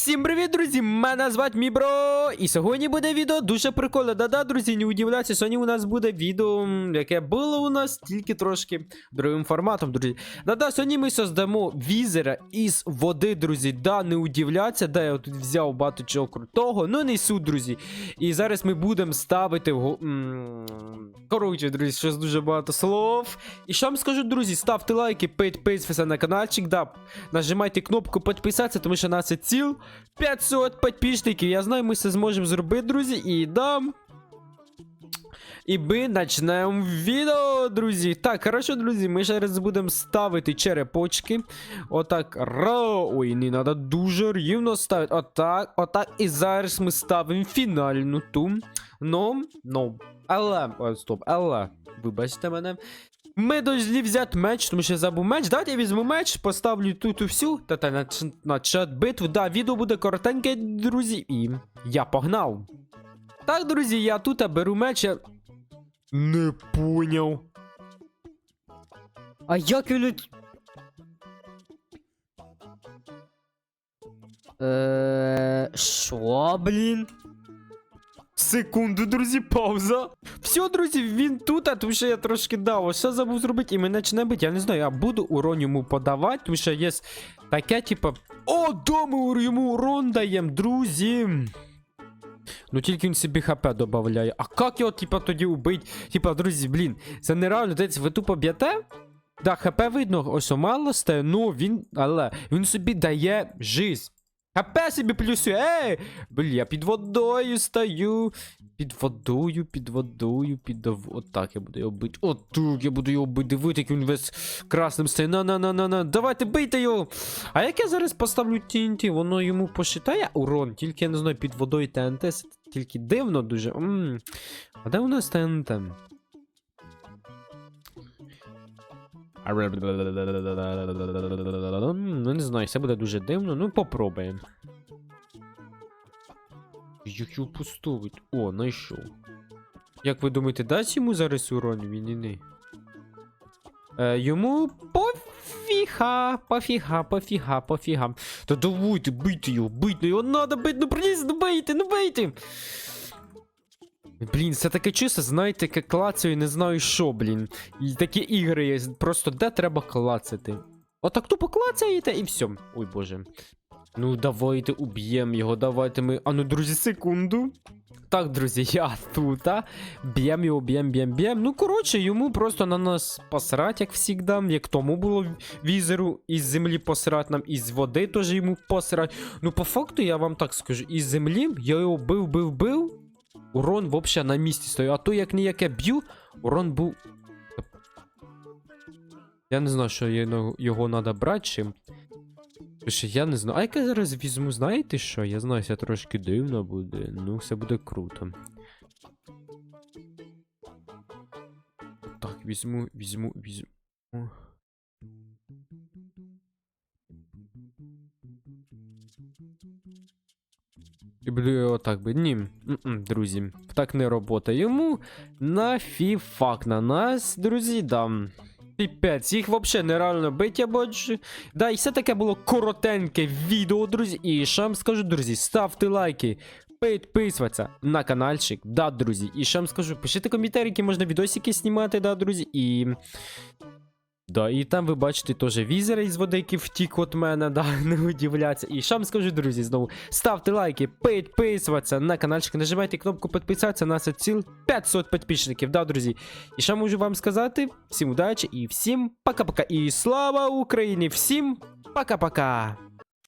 Всім привіт, друзі! Мене звати Мібро. І сьогодні буде відео дуже прикольне. Да-да, друзі, не удивляйтеся, сьогодні у нас буде відео, яке було у нас тільки трошки другим форматом, друзі. Да-да, сьогодні ми создамо візера із води, друзі. Да, не удивляться, да, я тут взяв багато чого крутого, ну не суть, друзі. І зараз ми будемо ставити. Коротше, друзі, щось дуже багато слов. І що вам скажу, друзі, ставте лайки, підписуйтесь на каналчик, да, нажимайте кнопку підписатися, тому що нас є ціл 500 підписників. Я знаю, ми це зможемо зробити, друзі, і дам. І ми почнемо відео, друзі. Так, хорошо, друзі, ми зараз будемо ставити черепочки. Отак. Ра. Ой, не треба дуже рівно ставити. Отак, отак. І зараз ми ставимо фінальну ту. Ну, ну. Але. Стоп, але. Вибачте мене. Ми должны взяти меч, тому що я забув меч. Давайте я візьму меч, поставлю тут всю та, та на, на чат битву. Да, відео буде коротеньке, друзі. І я погнав. Так, друзі, я тут беру меч. Я... Не поняв. А як він. Е, Що, блін? Секунду, друзі, пауза. Все, друзі, він тут, а тому що я трошки дав. Ось Що забув зробити, і мене почне бити. Я не знаю, я буду урон йому подавати, тому що є таке, типа. О, да, ми йому урон даємо, друзі. Ну тільки він собі хп додає. А як його, типа, тоді убить? Типа, друзі, блін, це нереально. Дивіться, ви тупо б'єте? Да, хп видно, ось мало стає, ну він. Але він собі дає жизнь. ХП собі плюсує. Ей! Блін, я під водою стою. Під водою, під водою, під Отак я буду його бити. Отак я буду його бити. Дивити, як він весь красним стає. На-на-на-на-на. Давайте бийте його. А як я зараз поставлю TNT, воно йому посчитає урон, тільки я не знаю, під водою ТНТ. Тільки дивно дуже. М. А де у нас ТНТ? Ну, не знаю, це буде дуже дивно. Ну, попробуємо. Як його? О, знайшов. Як ви думаєте, дасть йому зараз урон він і не? Е, йому пофіга, пофіга, пофіга, пофіга. Та давайте, бийте його, бийте його, надо бити, ну приніс, ну бийте, ну бийте. Блін, це таке чисто, знаєте, яке клацаю, не знаю що, блін. Такі ігри є, просто де треба клацати. Отак тупо клацаєте і все. Ой боже. Ну, давайте уб'ємо його, давайте ми. А ну, друзі, секунду. Так, друзі, я тут, а. Б'єм його, б'єм, б'єм, б'єм. Ну, коротше, йому просто на нас посрать, як завжди. Як тому було візеру, із землі посрать нам, із води теж йому посрать. Ну, по факту, я вам так скажу, із землі я його бив, бив, бив. Урон взагалі на місці стояв. А то як ніяке б'ю, урон був. Я не знаю, що його- треба брати чим. Я не знаю. А як зараз візьму, знаєте що? Я знаю, це трошки дивно буде. Ну, все буде круто. Так, візьму, візьму, візьму. І буду його так би. Ні, м-м, друзі, так не робота. Йому нафіфак на нас, друзі, дам. Піпець, їх взагалі нереально бить, я бачу. Да, і все таке було коротеньке відео, друзі. І що вам скажу, друзі, ставте лайки, підписуватися на каналчик, да, друзі. І що вам скажу, пишіть коментарі, які можна відосики знімати, да, друзі. І. Да, і там ви бачите теж візера із води, який втік від мене, да, не удивляться. І що вам скажу, друзі, знову ставте лайки, підписуватися на каналчик, нажимайте кнопку підписатися, нас ціл 500 підписників, да, друзі. І що можу вам сказати? Всім удачі і всім пока-пока. І слава Україні! Всім пока-пока!